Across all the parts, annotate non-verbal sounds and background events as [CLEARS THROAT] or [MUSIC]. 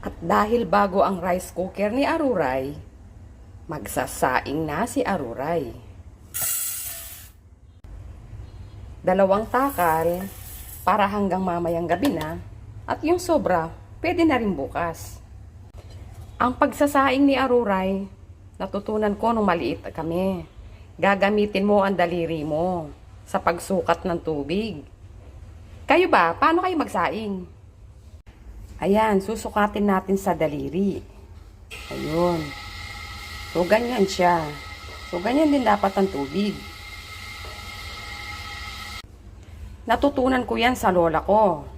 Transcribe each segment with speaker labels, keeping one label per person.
Speaker 1: At dahil bago ang rice cooker ni Aruray, magsasaing na si Aruray. Dalawang takal para hanggang mamayang gabi na at yung sobra pwede na rin bukas. Ang pagsasaing ni Aruray, natutunan ko nung maliit kami. Gagamitin mo ang daliri mo sa pagsukat ng tubig. Kayo ba, paano kayo magsaing? Ayan, susukatin natin sa daliri. Ayun. So, ganyan siya. So, ganyan din dapat ang tubig. Natutunan ko yan sa lola ko.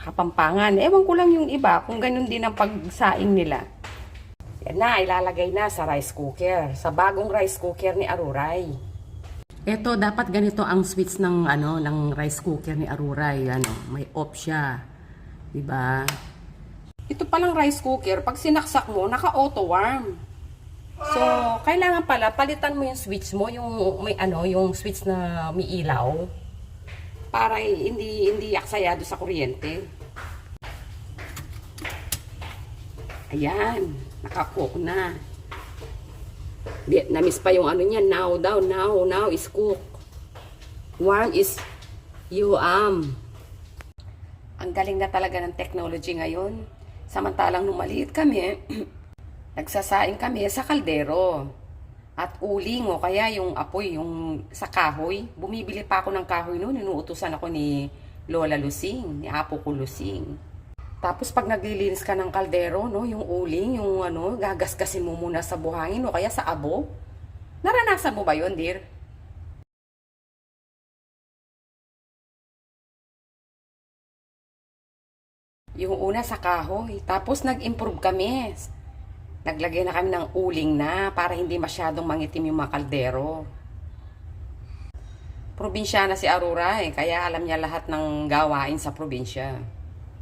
Speaker 1: Kapampangan. Ewan ko lang yung iba kung ganun din ang pagsaing nila. Yan na, ilalagay na sa rice cooker. Sa bagong rice cooker ni Aruray. Ito, dapat ganito ang switch ng, ano, ng rice cooker ni Aruray. Ano, may off siya. Diba? Ito palang rice cooker, pag sinaksak mo, naka-auto warm. So, kailangan pala, palitan mo yung switch mo, yung may ano, yung switch na may ilaw. Para hindi, hindi aksayado sa kuryente. Ayan, nakakook na. Vietnamese pa yung ano niya, now daw, now, now is cook. Warm is you am. Ang galing na talaga ng technology ngayon. Samantalang nung kami, [CLEARS THROAT] nagsasaing kami sa kaldero. At uling o kaya yung apoy, yung sa kahoy. Bumibili pa ako ng kahoy noon, inuutusan ako ni Lola Lusing, ni Apo ko Lusing. Tapos pag naglilinis ka ng kaldero, no, yung uling, yung ano, gagasgasin mo muna sa buhangin o kaya sa abo. Naranasan mo ba yon, dear? Yung una sa kahoy. Tapos nag-improve kami. Naglagay na kami ng uling na para hindi masyadong mangitim yung mga kaldero. Probinsya na si Aurora eh, kaya alam niya lahat ng gawain sa probinsya.